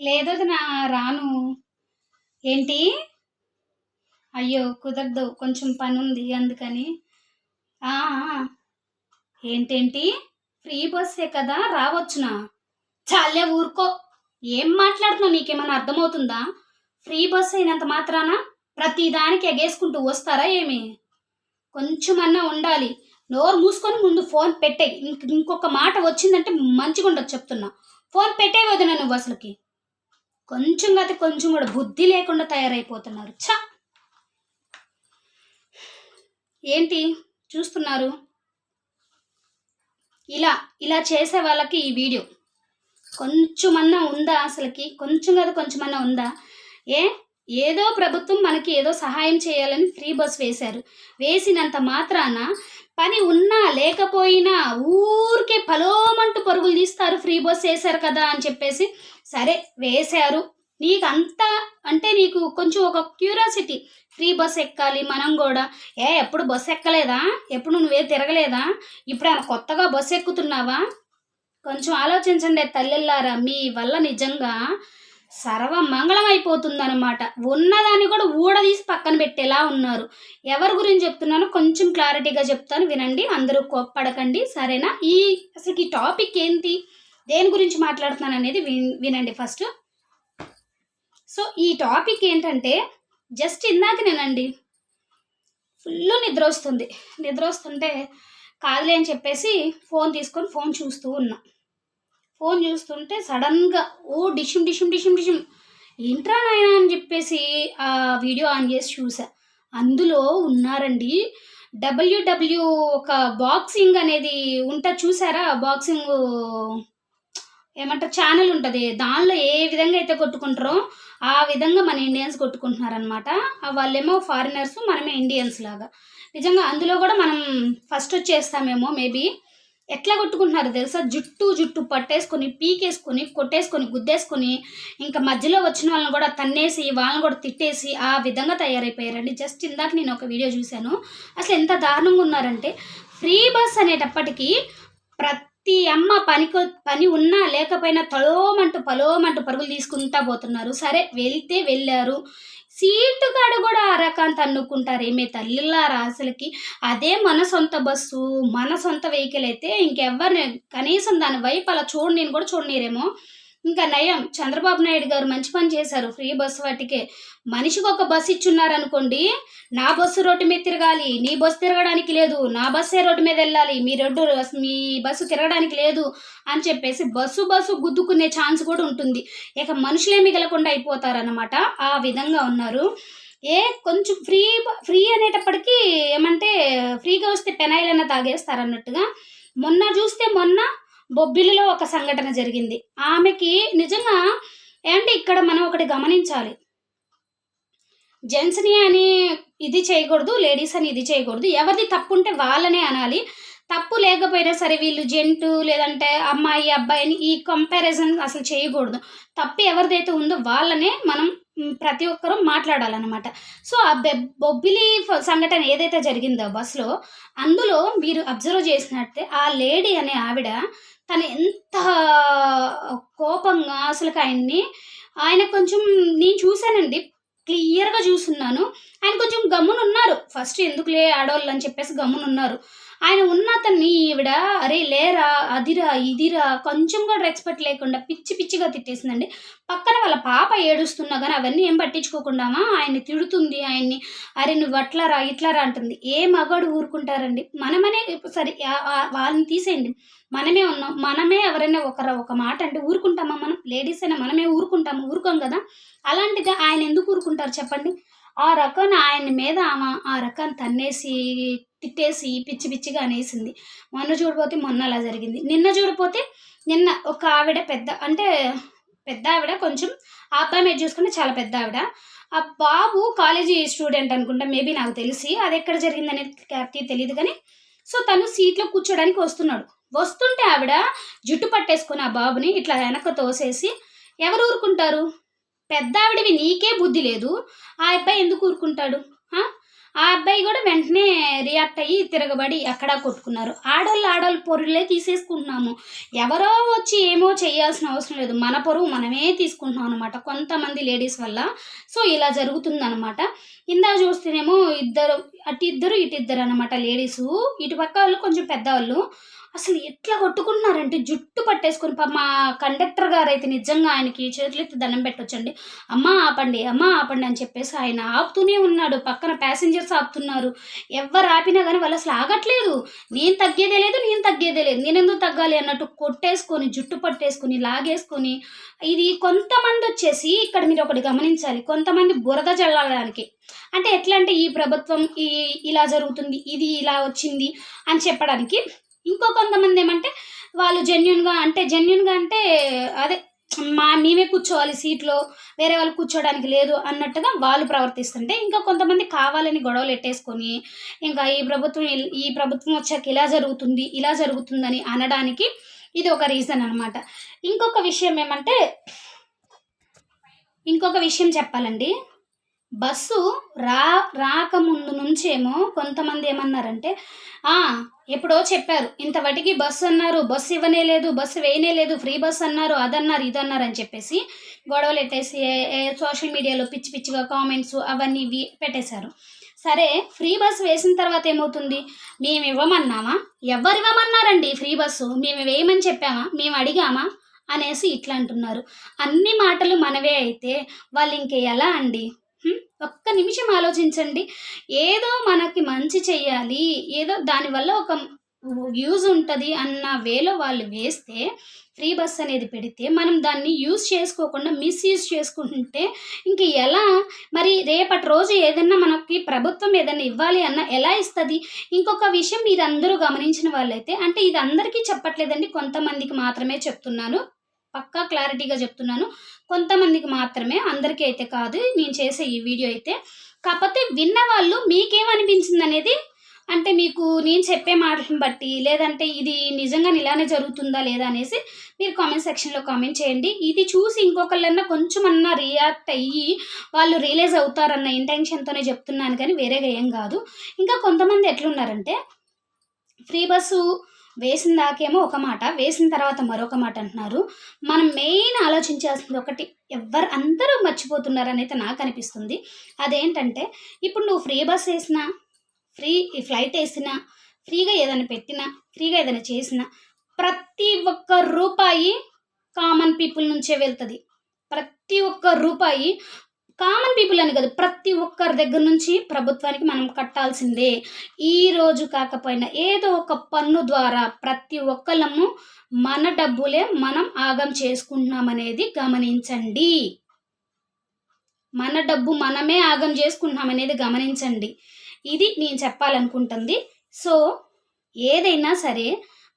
లేదు నా రాను. ఏంటి? అయ్యో కుదరదు. కొంచెం పని ఉంది అందుకని ఏంటేంటి? ఫ్రీ బస్సే కదా రావచ్చునా? చాలే ఊరుకో. ఏం మాట్లాడుతున్నావు? నీకేమైనా అర్థమవుతుందా? ఫ్రీ బస్ అయినంత మాత్రాన ప్రతిదానికి ఎగేసుకుంటూ వస్తారా ఏమి? కొంచెమన్నా ఉండాలి. నోరు మూసుకొని ముందు ఫోన్ పెట్టే ఇంకొక మాట వచ్చిందంటే మంచిగా ఉండదు చెప్తున్నా. ఫోన్ పెట్టే వదిన నువ్వు అసలుకి కొంచెం కాదు కొంచెం కూడా బుద్ధి లేకుండా తయారైపోతున్నారు. చ ఏంటి? చూస్తున్నారు? ఇలా ఇలా చేసే వాళ్ళకి ఈ వీడియో. కొంచెమన్నా ఉందా అసలుకి? కొంచెం కాదు కొంచెమన్నా ఉందా? ఏ? ఏదో ప్రభుత్వం మనకి ఏదో సహాయం చేయాలని ఫ్రీ బస్ వేశారు. వేసినంత మాత్రాన పని ఉన్నా లేకపోయినా ఊరికే పలోమంటూ పరుగులు తీస్తారు ఫ్రీ బస్ వేశారు కదా అని చెప్పేసి. సరే వేశారు. నీకు అంత అంటే నీకు కొంచెం ఒక క్యూరియాసిటీ. ఫ్రీ బస్ ఎక్కాలి మనం కూడా. ఏ ఎప్పుడు బస్ ఎక్కలేదా? ఎప్పుడు నువ్వే తిరగలేదా? ఇప్పుడు ఆయన కొత్తగా బస్ ఎక్కుతున్నావా? కొంచెం ఆలోచించండి తల్లిల్లారా. మీ వల్ల నిజంగా సర్వ మంగళం ఉన్నదాన్ని కూడా ఊడదీసి పక్కన పెట్టేలా ఉన్నారు. ఎవరి గురించి చెప్తున్నానో కొంచెం క్లారిటీగా చెప్తాను వినండి అందరూ కోప్పడకండి సరేనా? ఈ అసలు ఈ టాపిక్ ఏంటి? దేని గురించి మాట్లాడుతున్నాను అనేది విన్- వినండి ఫస్ట్. సో ఈ టాపిక్ ఏంటంటే జస్ట్ ఇందాకనేనండి ఫుల్ నిద్ర వస్తుంది. నిద్ర వస్తుంటే కాదులే అని చెప్పేసి ఫోన్ తీసుకొని ఫోన్ చూస్తూ ఉన్నా. ఫోన్ చూస్తుంటే సడన్గా ఓ డిషిమ్ డిషిమ్ డిషిమ్ డిషిమ్. ఏంట్రా నాయన? అని చెప్పేసి ఆ వీడియో ఆన్ చేసి చూసా. అందులో ఉన్నారండి డబ్ల్యూడబ్ల్యూ ఒక బాక్సింగ్ అనేది ఉంటా చూసారా? బాక్సింగ్ ఏమంటారు ఛానల్ ఉంటుంది. దానిలో ఏ విధంగా అయితే కొట్టుకుంటారో ఆ విధంగా మన ఇండియన్స్ కొట్టుకుంటున్నారనమాట వాళ్ళేమో ఫారినర్స్ మనమే ఇండియన్స్ లాగా. నిజంగా అందులో కూడా మనం ఫస్ట్ వచ్చేస్తామేమో మేబీ. ఎట్లా కొట్టుకుంటున్నారు తెలుసా? జుట్టు జుట్టు పట్టేసుకొని పీకేసుకొని కొట్టేసుకొని గుద్దేసుకొని ఇంకా మధ్యలో వచ్చిన వాళ్ళని కూడా తన్నేసి వాళ్ళని కూడా తిట్టేసి ఆ విధంగా తయారైపోయారండి. జస్ట్ ఇందాక నేను ఒక వీడియో చూశాను. అసలు ఎంత దారుణంగా ఉన్నారంటే ఫ్రీ బస్ అనేటప్పటికీ ప్రతి అమ్మ పనికో పని ఉన్నా లేకపోయినా తలోమంటూ పలోమంటూ పరుగులు తీసుకుంటా పోతున్నారు. సరే వెళ్తే వెళ్ళారు. సీటు కాడ కూడా ఆ రకాంత అన్నుకుంటారు ఏమే తల్లిలారా అసలుకి? అదే మన సొంత బస్సు మన సొంత వెహికల్ అయితే ఇంకెవ్వరిని కనీసం దాని వైపు అలా చూడనీని కూడా చూడనీరేమో. ఇంకా నయం. చంద్రబాబు నాయుడు గారు మంచి పని చేశారు. ఫ్రీ బస్సు వాటికే. మనిషికి ఒక బస్సు ఇచ్చున్నారనుకోండి నా బస్సు రోడ్డు మీద తిరగాలి. నీ బస్సు తిరగడానికి లేదు. నా బస్సే రోడ్డు మీద వెళ్ళాలి. మీ రోడ్డు మీ బస్సు తిరగడానికి లేదు అని చెప్పేసి బస్సు బస్సు గుద్దుకునే ఛాన్స్ కూడా ఉంటుంది. ఇక మనుషులే మిగలకుండా అయిపోతారనమాట ఆ విధంగా ఉన్నారు. ఏ కొంచెం ఫ్రీ ఫ్రీ అనేటప్పటికీ ఏమంటే ఫ్రీగా వస్తే పెనాయిల్ అన్న తాగేస్తారు అన్నట్టుగా మొన్న చూస్తే మొన్న బొబ్బిలిలో ఒక సంఘటన జరిగింది. ఆమెకి నిజంగా ఏమంటే ఇక్కడ మనం ఒకటి గమనించాలి. జెంట్స్ని అని ఇది చేయకూడదు లేడీస్ అని ఇది చేయకూడదు. ఎవరిది తప్పు ఉంటే వాళ్ళనే అనాలి. తప్పు లేకపోయినా సరే వీళ్ళు జెంటు లేదంటే అమ్మాయి అబ్బాయిని ఈ కంపారిజన్ అసలు చేయకూడదు. తప్పు ఎవరిదైతే ఉందో వాళ్ళనే మనం ప్రతి ఒక్కరూ మాట్లాడాలన్నమాట. సో ఆ బె బొబ్బిలి సంఘటన ఏదైతే జరిగిందో బస్సులో అందులో మీరు అబ్జర్వ్ చేసినట్టే ఆ లేడీ అనే ఆవిడ తను ఎంత కోపంగా అసలు ఆయన్ని ఆయన కొంచెం నేను చూశానండి క్లియర్గా చూస్తున్నాను. ఆయన కొంచెం గమ్మున ఉన్నారు ఫస్ట్ ఎందుకులే ఆడవాళ్ళు అని చెప్పేసి గమ్మున ఉన్నారు ఆయన ఉన్న అతన్ని ఈవిడ అరే లేరా అదిరా ఇదిరా కొంచెం కూడా రెస్పెక్ట్ లేకుండా పిచ్చి పిచ్చిగా తిట్టేసిందండి. పక్కన వాళ్ళ పాప ఏడుస్తున్నా కానీ అవన్నీ ఏం పట్టించుకోకుండామా ఆయన్ని తిడుతుంది ఆయన్ని అరే నువ్వు అట్లారా ఇట్లారా అంటుంది. ఏ మగాడు ఊరుకుంటారండి? మనమనే సరే వాళ్ళని తీసేయండి. మనమే ఉన్నాం. మనమే ఎవరైనా ఒకరా ఒక మాట అంటే ఊరుకుంటామా మనం? లేడీస్ అయినా మనమే ఊరుకుంటాము ఊరుకోం కదా? అలాంటిది ఆయన ఎందుకు ఊరుకుంటారు చెప్పండి? ఆ రకం ఆయన మీద ఆమె ఆ రకం తన్నేసి తిట్టేసి పిచ్చి పిచ్చిగా అనేసింది. మొన్న చూడిపోతే మొన్న అలా జరిగింది. నిన్న చూడిపోతే నిన్న ఒక ఆవిడ పెద్ద అంటే పెద్ద ఆవిడ కొంచెం ఆ అబ్బాయి మీద చూసుకుంటే చాలా పెద్ద ఆవిడ. ఆ బాబు కాలేజీ స్టూడెంట్ అనుకుంటా మేబీ నాకు తెలిసి. అది ఎక్కడ జరిగిందనేది క్లారిటీ తెలియదు కానీ సో తను సీట్లో కూర్చోడానికి వస్తున్నాడు. వస్తుంటే ఆవిడ జుట్టు పట్టేసుకుని ఆ బాబుని ఇట్లా వెనక తోసేసి ఎవరు ఊరుకుంటారు? పెద్ద ఆవిడవి నీకే బుద్ధి లేదు. ఆ అబ్బాయి ఎందుకు ఊరుకుంటాడు? ఆ? అబ్బాయి కూడా వెంటనే రియాక్ట్ అయ్యి తిరగబడి అక్కడ కొట్టుకున్నారు. ఆడోళ్ళు ఆడోళ్ళు పొరులే తీసేసుకుంటున్నాము. ఎవరో వచ్చి ఏమో చేయాల్సిన అవసరం లేదు. మన పొరుగు మనమే తీసుకుంటున్నాం అనమాట కొంతమంది లేడీస్ వల్ల. సో ఇలా జరుగుతుందనమాట ఇందా చూస్తేనేమో ఇద్దరు అటు ఇద్దరు ఇటు ఇద్దరు అనమాట లేడీసు. ఇటు పక్క వాళ్ళు కొంచెం పెద్దవాళ్ళు. అసలు ఎట్లా కొట్టుకుంటున్నారంటే జుట్టు పట్టేసుకొని పా మా కండక్టర్ గారు అయితే నిజంగా ఆయనకి చేతులెత్తి దండం పెట్టొచ్చండి. అమ్మ ఆపండి అమ్మ ఆపండి అని చెప్పేసి ఆయన ఆపుతూనే ఉన్నాడు. పక్కన ప్యాసింజర్స్ ఆపుతున్నారు. ఎవరు ఆపినా కానీ వాళ్ళు అసలు ఆగట్లేదు. నేను తగ్గేదే లేదు నేను తగ్గేదే లేదు. నేను ఎందుకు తగ్గాలి అన్నట్టు కొట్టేసుకొని జుట్టు పట్టేసుకొని లాగేసుకొని ఇది కొంతమంది వచ్చేసి ఇక్కడ మీరు ఒకటి గమనించాలి. కొంతమంది బురద చల్లడానికి అంటే ఎట్లా అంటే ఈ ప్రభుత్వం ఈ ఇలా జరుగుతుంది ఇది ఇలా వచ్చింది అని చెప్పడానికి. ఇంకో కొంతమంది ఏమంటే వాళ్ళు జెన్యున్గా అంటే జెన్యున్గా అంటే అదే మా మేమే కూర్చోవాలి సీట్లో వేరే వాళ్ళు కూర్చోడానికి లేదు అన్నట్టుగా వాళ్ళు ప్రవర్తిస్తుంటే ఇంకా కొంతమంది కావాలని గొడవలు ఎట్టేసుకొని ఇంకా ఈ ప్రభుత్వం ఈ ప్రభుత్వం వచ్చాక ఇలా జరుగుతుంది ఇలా జరుగుతుందని అనడానికి ఇది ఒక రీజన్ అనమాట ఇంకొక విషయం ఏమంటే ఇంకొక విషయం చెప్పాలండి. బస్సు రా రాకముందు నుంచేమో కొంతమంది ఏమన్నారంటే "ఆ, ఎప్పుడో చెప్పారు. ఇంతవటికి బస్సు అన్నారు. బస్సు ఇవ్వనే లేదు. బస్సు వేయనే లేదు. ఫ్రీ బస్సు అన్నారు. అదన్నారు ఇదన్నారు అని చెప్పేసి గొడవలు పెట్టేసి సోషల్ మీడియాలో పిచ్చి పిచ్చిగా కామెంట్స్ అవన్నీ ఇవి పెట్టేశారు. సరే ఫ్రీ బస్సు వేసిన తర్వాత ఏమవుతుంది? మేము ఇవ్వమన్నామా? ఎవరు ఇవ్వమన్నారండి ఫ్రీ బస్సు. మేము వేయమని చెప్పామా? మేము అడిగామా? అనేసి ఇట్లా అంటున్నారు. అన్ని మాటలు మనవే అయితే వాళ్ళు ఇంక ఎలా అండి? ఒక్క నిమిషం ఆలోచించండి. ఏదో మనకి మంచి చెయ్యాలి ఏదో దానివల్ల ఒక యూజ్ ఉంటుంది అన్న వేలో వాళ్ళు వేస్తే ఫ్రీ బస్ అనేది పెడితే మనం దాన్ని యూజ్ చేసుకోకుండా మిస్యూజ్ చేసుకుంటుంటే ఇంక ఎలా? మరి రేపటి రోజు ఏదైనా మనకి ప్రభుత్వం ఏదైనా ఇవ్వాలి అన్న ఎలా ఇస్తుంది? ఇంకొక విషయం ఇది అందరూ గమనించిన వాళ్ళైతే అంటే ఇది అందరికీ చెప్పట్లేదండి కొంతమందికి మాత్రమే చెప్తున్నాను. పక్కా క్లారిటీగా చెప్తున్నాను. కొంతమందికి మాత్రమే అందరికీ అయితే కాదు. నేను చేసే ఈ వీడియో అయితే. కాకపోతే విన్న వాళ్ళు మీకేమనిపించింది అనేది అంటే మీకు నేను చెప్పే మాటలను బట్టి లేదంటే ఇది నిజంగా ఇలానే జరుగుతుందా లేదా అనేసి మీరు కామెంట్ సెక్షన్లో కామెంట్ చేయండి. ఇది చూసి ఇంకొకళ్ళన్నా కొంచెం అన్నా రియాక్ట్ అయ్యి వాళ్ళు రియలైజ్ అవుతారన్న ఇంటెన్షన్తోనే చెప్తున్నాను కానీ వేరేగా ఏం కాదు. ఇంకా కొంతమంది ఎట్లున్నారంటే ఫ్రీ బస్సు వేసిన దాకేమో ఒక మాట వేసిన తర్వాత మరొక మాట అంటున్నారు. మనం మెయిన్ ఆలోచించాల్సింది ఒకటి ఎవ్వరు అందరూ మర్చిపోతున్నారని అయితే నాకు అనిపిస్తుంది. అదేంటంటే ఇప్పుడు నువ్వు ఫ్రీ బస్ వేసినా ఫ్రీ ఫ్లైట్ వేసినా ఫ్రీగా ఏదైనా పెట్టినా ఫ్రీగా ఏదైనా చేసినా ప్రతి ఒక్క రూపాయి కామన్ పీపుల్ నుంచే వెళ్తుంది. ప్రతి ఒక్క రూపాయి కామన్ పీపుల్ అని కాదు ప్రతి ఒక్కరి దగ్గర నుంచి ప్రభుత్వానికి మనం కట్టాల్సిందే. ఈ రోజు కాకపోయినా ఏదో ఒక పన్ను ద్వారా ప్రతి ఒక్కళ్ళము మన డబ్బులే మనం ఆగం చేసుకుంటున్నామనేది గమనించండి. మన డబ్బు మనమే ఆగం చేసుకుంటున్నామనేది గమనించండి. ఇది నేను చెప్పాలనుకుంటుంది. సో ఏదైనా సరే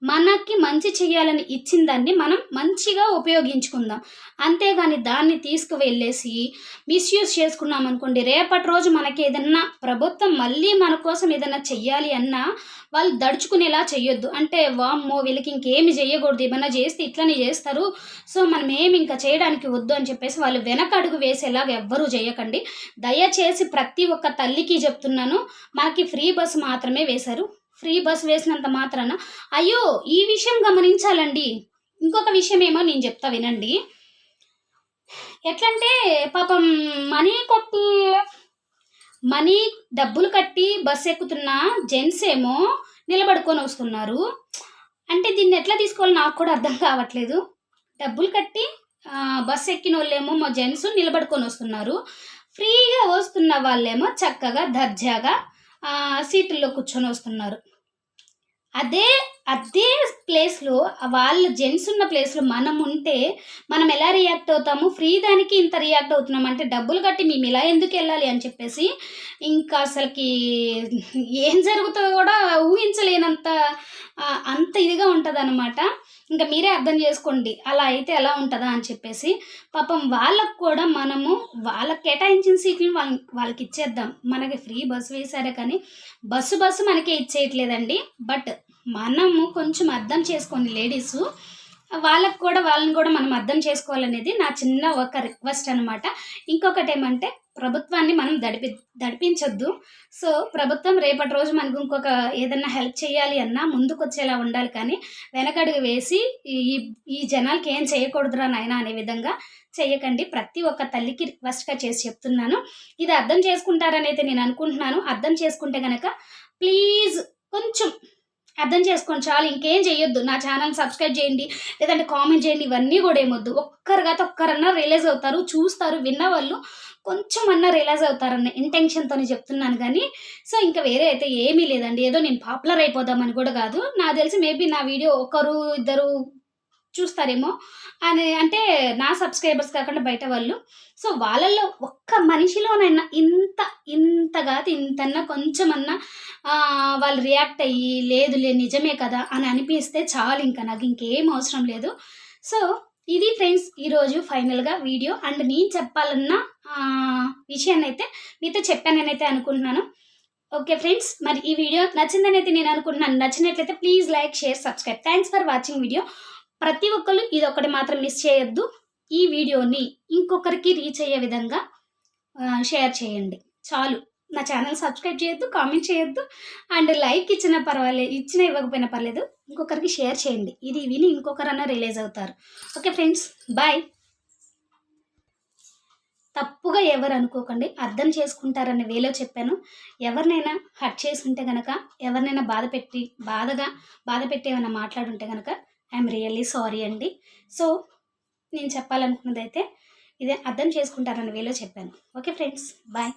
మనకి మంచి చేయాలని ఇచ్చిన దాన్ని మనం మంచిగా ఉపయోగించుకుందాం. అంతేగాని దాన్ని తీసుకువెళ్ళేసి మిస్యూజ్ చేసుకున్నాం అనుకోండి రేపటి రోజు మనకి ఏదన్నా ప్రభుత్వం మళ్ళీ మన కోసం ఏదైనా చెయ్యాలి అన్నా వాళ్ళు దడుచుకునేలా చెయ్యొద్దు. అంటే వామ్మో వీళ్ళకి ఇంకేమి చేయకూడదు ఏమన్నా చేస్తే ఇట్లనే చేస్తారు. సో మనం ఏమి ఇంకా చేయడానికి వద్దు అని చెప్పేసి వాళ్ళు వెనక అడుగు వేసేలాగా ఎవ్వరూ చేయకండి. దయచేసి ప్రతి ఒక్క తల్లికి చెప్తున్నాను మనకి ఫ్రీ బస్సు మాత్రమే వేశారు. ఫ్రీ బస్ వేసినంత మాత్రాన అయ్యో ఈ విషయం గమనించాలండి. ఇంకొక విషయం ఏమో నేను చెప్తా వినండి. ఎట్లంటే పాపం మనీ కొట్టి మనీ డబ్బులు కట్టి బస్ ఎక్కుతున్న జెంట్స్ ఏమో నిలబడుకొని వస్తున్నారు. అంటే దీన్ని ఎట్లా తీసుకోవాలో నాకు కూడా అర్థం కావట్లేదు. డబ్బులు కట్టి బస్ ఎక్కిన వాళ్ళేమో మా జెంట్స్ నిలబడుకొని వస్తున్నారు. ఫ్రీగా వస్తున్న వాళ్ళేమో చక్కగా దర్జాగా సీట్లలో కూర్చొని వస్తున్నారు. అదే అదే ప్లేస్లో వాళ్ళు జెంట్స్ ఉన్న ప్లేస్లో మనం ఉంటే మనం ఎలా రియాక్ట్ అవుతాము? ఫ్రీ దానికి ఇంత రియాక్ట్ అవుతున్నాం. అంటే డబ్బులు కట్టి మేము ఇలా ఎందుకు వెళ్ళాలి అని చెప్పేసి ఇంకా అసలుకి ఏం జరుగుతుందో కూడా ఊహించలేనంత అంత ఇదిగా ఉంటుంది అనమాట ఇంకా మీరే అర్థం చేసుకోండి అలా అయితే ఎలా ఉంటుందా అని చెప్పేసి. పాపం వాళ్ళకు కూడా మనము వాళ్ళకి కేటాయించిన సీట్లు వాళ్ళ వాళ్ళకి ఇచ్చేద్దాం. మనకి ఫ్రీ బస్సు వేశారే కానీ బస్సు బస్సు మనకే ఇచ్చేయట్లేదండి. బట్ మనము కొంచెం అర్థం చేసుకోండి లేడీసు వాళ్ళకు కూడా వాళ్ళని కూడా మనం అర్థం చేసుకోవాలనేది నా చిన్న ఒక రిక్వెస్ట్ అనమాట ఇంకొకటి ఏమంటే ప్రభుత్వాన్ని మనం దడిపి దడిపించొద్దు. సో ప్రభుత్వం రేపటి రోజు మనకు ఇంకొక ఏదన్నా హెల్ప్ చేయాలి అన్నా ముందుకొచ్చేలా ఉండాలి. కానీ వెనకడుగు వేసి ఈ ఈ జనాలకి ఏం చేయకూడదురా నాయన అనే విధంగా చేయకండి. ప్రతి ఒక్క తల్లికి రిక్వెస్ట్గా చేసి చెప్తున్నాను. ఇది అర్థం చేసుకుంటారనైతే నేను అనుకుంటున్నాను. అర్థం చేసుకుంటే కనుక ప్లీజ్ కొంచెం అర్థం చేసుకోండి చాలు ఇంకేం చేయొద్దు నా ఛానల్ సబ్స్క్రైబ్ చేయండి లేదంటే కామెంట్ చేయండి ఇవన్నీ కూడా ఏమొద్దు. ఒక్కరు కాదు ఒక్కరన్నా రియలైజ్ అవుతారు చూస్తారు విన్న వాళ్ళు కొంచెం అన్నా రియలైజ్ అవుతారన్న ఇంటెన్షన్తోనే చెప్తున్నాను కానీ సో ఇంకా వేరే అయితే ఏమీ లేదండి. ఏదో నేను పాపులర్ అయిపోదామని కూడా కాదు. నాకు తెలిసి మేబీ నా వీడియో ఒకరు ఇద్దరు చూస్తారేమో. అని అంటే నా సబ్స్క్రైబర్స్ కాకుండా బయట వాళ్ళు. సో వాళ్ళల్లో ఒక్క మనిషిలోనైనా ఇంత ఇంతగా ఇంతన్నా కొంచెమన్నా వాళ్ళు రియాక్ట్ అయ్యి లేదులే నిజమే కదా అని అనిపిస్తే చాలు ఇంకా నాకు ఇంకేం అవసరం లేదు. సో ఇది ఫ్రెండ్స్ ఈరోజు ఫైనల్గా వీడియో. అండ్ నేను చెప్పాలన్న విషయాన్ని అయితే మీతో చెప్పాననైతే అనుకుంటున్నాను. ఓకే ఫ్రెండ్స్ మరి ఈ వీడియో నచ్చిందని అయితే నేను అనుకుంటున్నాను. నచ్చినట్లయితే please like share subscribe. Thanks for watching video ప్రతి ఒక్కరు ఇది ఒకటి మాత్రం మిస్ చేయొద్దు. ఈ వీడియోని ఇంకొకరికి రీచ్ అయ్యే విధంగా షేర్ చేయండి. చాలు. నా ఛానల్ సబ్స్క్రైబ్ చేయొద్దు కామెంట్ చేయొద్దు. అండ్ లైక్ ఇచ్చిన పర్వాలేదు ఇచ్చినా ఇవ్వకపోయినా పర్లేదు ఇంకొకరికి షేర్ చేయండి. ఇది విని ఇంకొకరన్నా రిలీజ్ అవుతారు. ఓకే ఫ్రెండ్స్ బాయ్ తప్పుగా ఎవరు అనుకోకండి. అర్థం చేసుకుంటారనే వేలో చెప్పాను. ఎవరినైనా హర్ట్ చేసి ఉంటే కనుక ఎవరినైనా బాధ పెట్టి బాధగా బాధ పెట్టి ఏమైనా మాట్లాడుంటే కనుక ఐఎమ్ రియల్లీ సారీ అండి. సో నేను చెప్పాలనుకున్నది అయితే ఇదే అర్థం చేసుకుంటారని వేలో చెప్పాను. Okay friends bye.